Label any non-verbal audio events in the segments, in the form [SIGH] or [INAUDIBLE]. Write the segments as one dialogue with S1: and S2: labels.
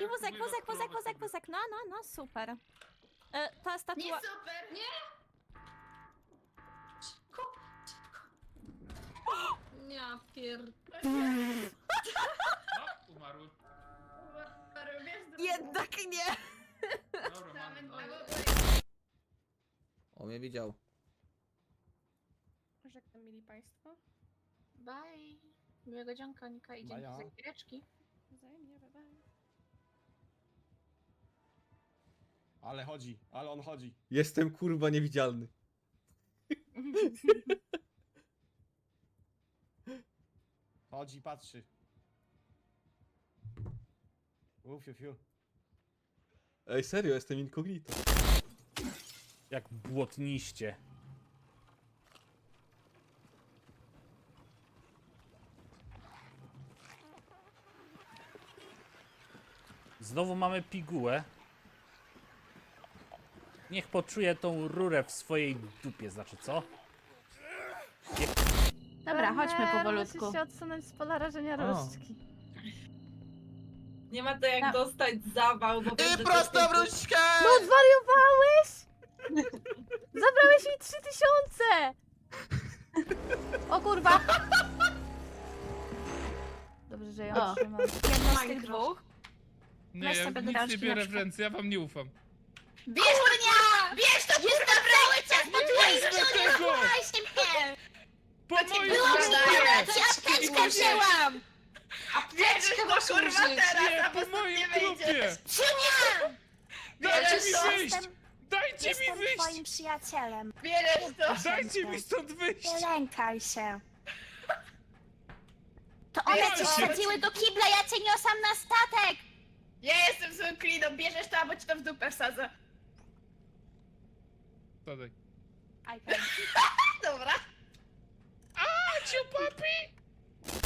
S1: I wózek, wózek, wózek, wózek, wózek. No, no, no, super. E, ta
S2: Nie
S1: statua...
S2: super! Nie! Cicho, cicho. Ja pier...
S3: No, umarły.
S2: Umarł, wiesz, do-
S1: Jednak nie!
S3: Dobra, mamy.
S2: Mamy
S3: mamy.
S2: dwa-
S4: O mnie widział.
S5: Żegnam, mili państwo.
S2: Bye. Miłego dzionka, Nika i dzięki
S6: Baja.
S2: za giereczki.
S5: Wzajemnie, bye bye.
S6: Ale chodzi, ale on chodzi.
S4: Jestem kurwa niewidzialny. [LAUGHS]
S6: Chodzi, patrzy. Uf, fiu, fiu.
S4: Ej, serio, jestem incognito.
S7: Jak błotniście. Znowu mamy pigułę. Niech poczuje tą rurę w swojej dupie, znaczy co?
S1: Dobra, chodźmy
S5: Musisz
S1: powolutku.
S5: się odsunąć z pola rażenia.
S8: Nie ma to jak
S1: No.
S8: dostać zawał, bo
S4: I
S8: będę
S4: prosto różdżkę!
S5: No zwariowałeś? Zabrałeś mi 3000!
S1: O kurwa!
S5: Dobrze, że ją
S1: O.
S5: trzymam.
S1: Jedno z tych dwóch.
S3: Nie,
S1: Weź
S3: ja
S1: sobie
S3: nic nie
S1: na
S3: biorę w ręce, ja wam nie ufam.
S2: Bierz to nie! Bierz to kurwa cały czas po twojej
S3: Weźmy
S2: stronie!
S3: tego!
S2: Właśnie mnie!
S3: Po moim
S2: Było
S3: trupie!
S2: przyjemne, ci apteczkę wzięłam!
S8: Apteczkę
S2: to
S8: masz
S2: kurwa
S8: użyć.
S2: teraz, a
S3: po
S2: po
S3: moim
S2: nie
S3: trupie!
S2: wyjdziesz!
S3: Dajcie
S2: Bierzesz
S3: mi
S2: to?
S3: wyjść! Dajcie mi
S9: Jestem
S3: wyjść!
S9: twoim przyjacielem.
S2: Bierzesz to!
S3: Dajcie mi stąd wyjść!
S9: Nie lękaj się. To one cię
S3: się-
S9: wsadziły do kibla, ja cię niosam na statek!
S2: Ja jestem złym kliną, bierzesz to, albo ci to w dupę wsadzę.
S3: Tadej. [LAUGHS]
S2: Dobra.
S3: Ciu papi!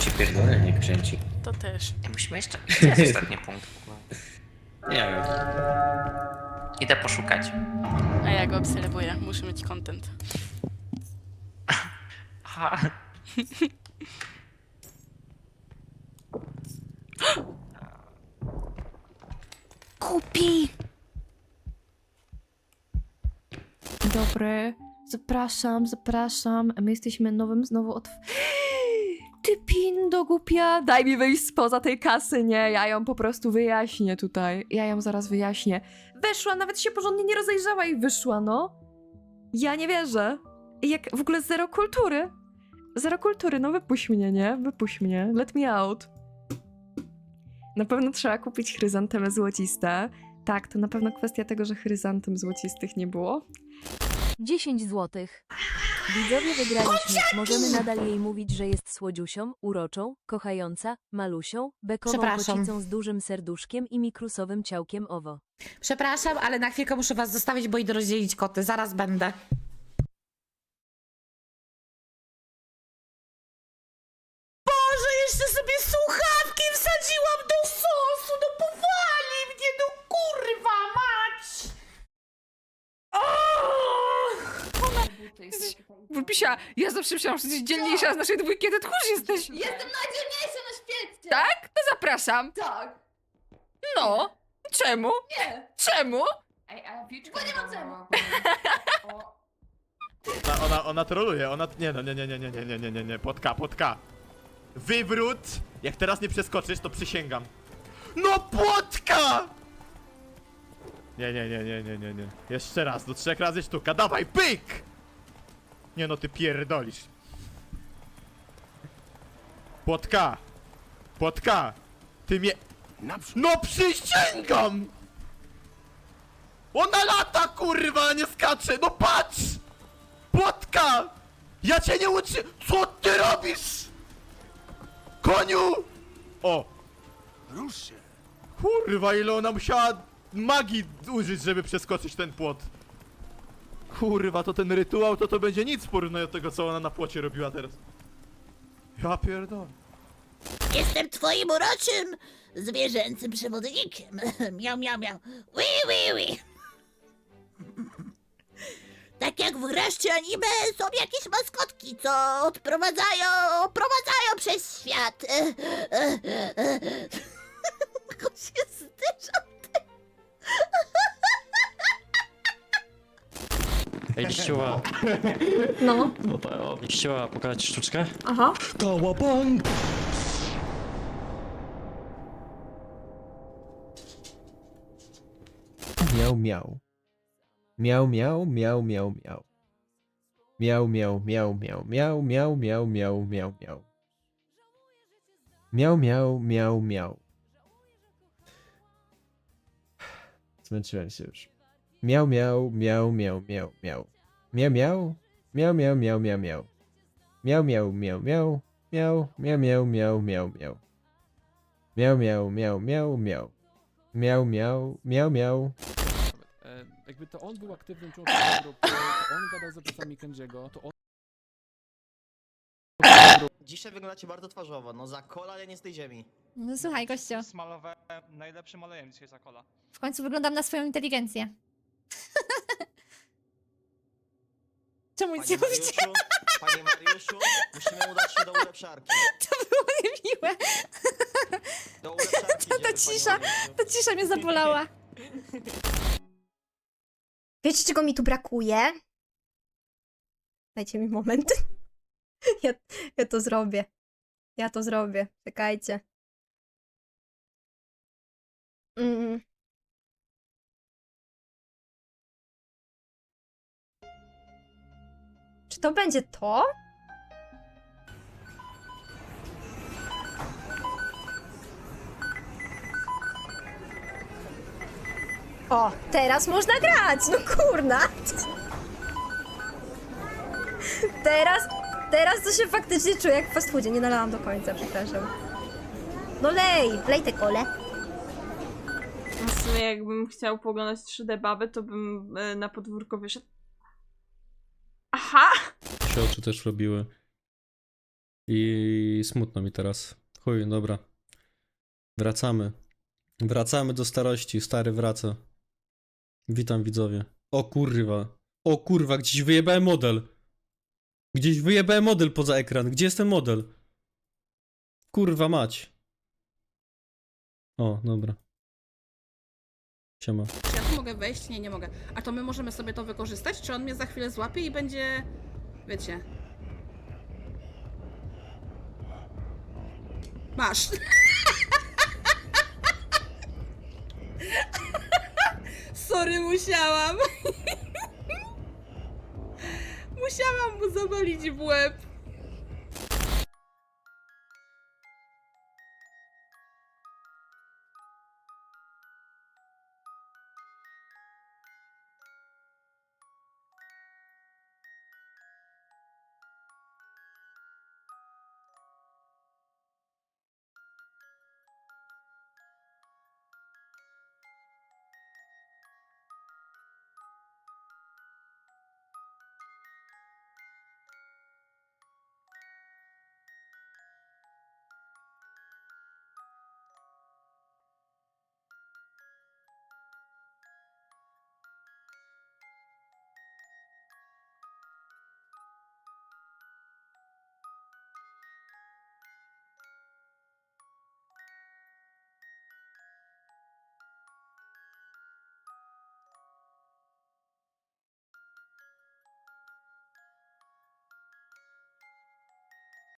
S10: Ci pierdolę, nie kręci.
S8: To też.
S10: Nie musimy jeszcze. [LAUGHS] Gdzie jest ostatni punkt? Nie wiem. Idę poszukać.
S8: A ja go obserwuję, muszę mieć content. [LAUGHS]
S10: Aha. [GASPS]
S1: Kupi!
S5: Dobry, zapraszam, zapraszam. My jesteśmy nowym znowu otw... [GASPS] Ty pindo głupia, daj mi wyjść spoza tej kasy, nie? Ja ją po prostu wyjaśnię tutaj. Ja ją zaraz wyjaśnię. Weszła, nawet się porządnie nie rozejrzała i wyszła, no. Ja nie wierzę. Jak w ogóle zero kultury. Zero kultury, no wypuść mnie, nie? Wypuść mnie, let me out. Na pewno trzeba kupić chryzantemy złociste. Tak, to na pewno kwestia tego, że chryzantem złocistych nie było.
S11: 10 złotych. Widzowie wygraliśmy. Możemy nadal jej mówić, że jest słodziusią, uroczą, kochająca, malusią, bekową
S9: Przepraszam.
S11: kocicą z dużym serduszkiem i mikrusowym ciałkiem owo.
S9: Przepraszam, ale na chwilkę muszę was zostawić, bo idę rozdzielić koty. Zaraz będę. Boże, jeszcze sobie słuchawki wsadziłam do sosu, no powali mnie, no kurwa mać!
S5: Wypisia, ja zawsze myślałam, że jesteś dzielniejsza z naszej dwójki, kiedy tchórz jesteś.
S2: Jestem najdzielniejsza na świecie!
S5: Tak? To zapraszam.
S2: Tak!
S5: No. Czemu?
S2: Nie!
S5: Czemu?
S2: Ej, a Bo nie ma czemu!
S6: Ona, ona, ona troluje, ona... Nie no, nie, nie, nie, nie, nie, nie, nie, nie, nie, potka, potka. Wywrót! Jak teraz nie przeskoczysz, to przysięgam. No płotka! Nie, nie, nie, nie, nie, nie, nie. Jeszcze raz, do trzech razy sztuka, dawaj, pyk! Nie no, ty pierdolisz. Płotka! Płotka! Ty mnie... No przysięgam! Ona lata, kurwa, a nie skacze! No patrz! Płotka! Ja cię nie uczy... Co ty robisz? Koniu! O! Rusz się! Kurwa, ile ona musiała magii użyć, żeby przeskoczyć ten płot. Kurwa, to ten rytuał, to to będzie nic w porównaniu do tego, co ona na płocie robiła teraz. Ja pierdolę.
S9: Jestem twoim uroczym, zwierzęcym przewodnikiem. [LAUGHS] miau, miau, miau. Wi, wi, wi. Tak jak w reszcie anime są jakieś maskotki, co odprowadzają, oprowadzają przez świat. [LAUGHS] Tylko się zderza.
S4: Ej, liściła,
S12: No,
S4: liściła, pokazać sztuczkę?
S12: aha.
S4: Kałabang!
S13: Miał, miał. Miał, miał, miał, miał, miał. Miał, miał, miał, miał, miał, miał, miał, miał, miał, miał. Miał, miał, miał, miał. Zmęczyłem się już. Miał, miał, miał, miał, miał, miał. Miał, miał, miał, miał, miał, miał, miał. Miał, miał, miał, miał, miał, miał, miał, miał, miał, miał. Miał, miał, miał, miał, miał. Miał, miał, miał, miał.
S2: E, jakby to on był aktywnym członkiem grupy, to on gadał za plecami Kędziego, to on...
S13: Dzisiaj wyglądacie bardzo twarzowo, no za kola, ale nie z tej ziemi.
S14: No słuchaj, gościu,
S2: Smalowałem najlepszym olejem dzisiaj za kola.
S14: w końcu wyglądam na swoją inteligencję. [LAUGHS] Czemu nic nie mówicie?
S13: panie Mariuszu, musimy udać się do ulepszarki. [LAUGHS]
S14: To było niemiłe.
S13: Do ulepszarki
S14: Ta
S13: idziemy, panie
S14: cisza,
S13: Mariuszu.
S14: ta cisza mnie zabolała. [LAUGHS] Wiecie, czego mi tu brakuje? Dajcie mi moment. Ja, ja to zrobię. Ja to zrobię. Czekajcie. Mm. To będzie to? O, teraz można grać! No kurna! Teraz, teraz to się faktycznie czuję jak w fast foodzie. Nie nalałam do końca, przepraszam. No lej! Lej te kole.
S15: W sumie jakbym chciał poglądać 3D baby, to bym e, na podwórko wyszedł.
S4: Się oczy też robiły. I smutno mi teraz. Chuj, dobra. Wracamy. Wracamy do starości. Stary wraca. Witam widzowie. O kurwa. O kurwa, gdzieś wyjebałem model. Gdzieś wyjebałem model poza ekran. Gdzie jest ten model? Kurwa mać. O, dobra. Siema.
S16: Czy ja tu mogę wejść? Nie, nie mogę. A to my możemy sobie to wykorzystać? Czy on mnie za chwilę złapie i będzie... Wiecie... Masz. [LAUGHS] Sorry, musiałam. [LAUGHS] musiałam mu zawalić w łeb.